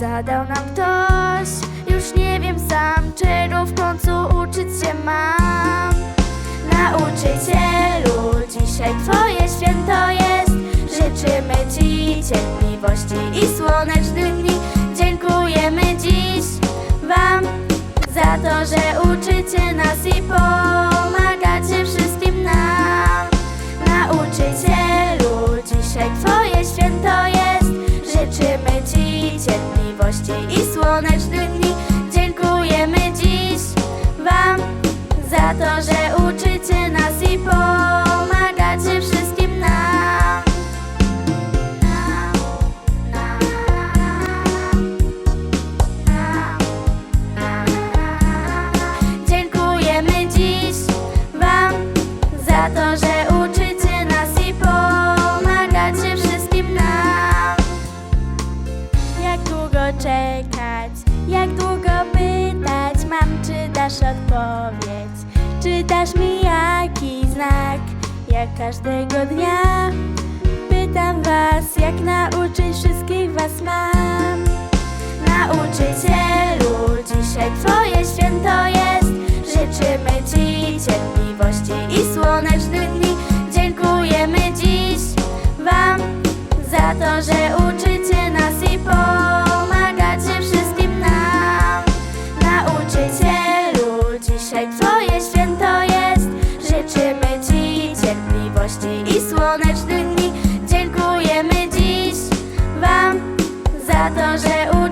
zadał nam ktoś. Już nie wiem sam, czego w końcu uczyć się mam. Nauczycielu, dzisiaj Twoje święto jest. Życzymy Ci cierpliwości i słonecznych dni. Dziękujemy dziś Wam za to, że uczycie nas i pomagacie i słonecznych dni. Dziękujemy dziś Wam za to, że uczycie nas i pomagacie wszystkim nam. Dziękujemy dziś Wam za to, że dasz mi jakiś znak, jak każdego dnia Pytam was, jak nauczyć wszystkich was mam. Nauczycielu, dzisiaj twoje święto jest. Życzymy ci cierpliwości i słonecznych dni. Dziękujemy dziś wam za to, że uczycie nas i pomagacie wszystkim nam. Nauczycielu, dzisiaj twoje święto życzymy Ci cierpliwości i słonecznych dni. Dziękujemy dziś Wam za to, że uczyliście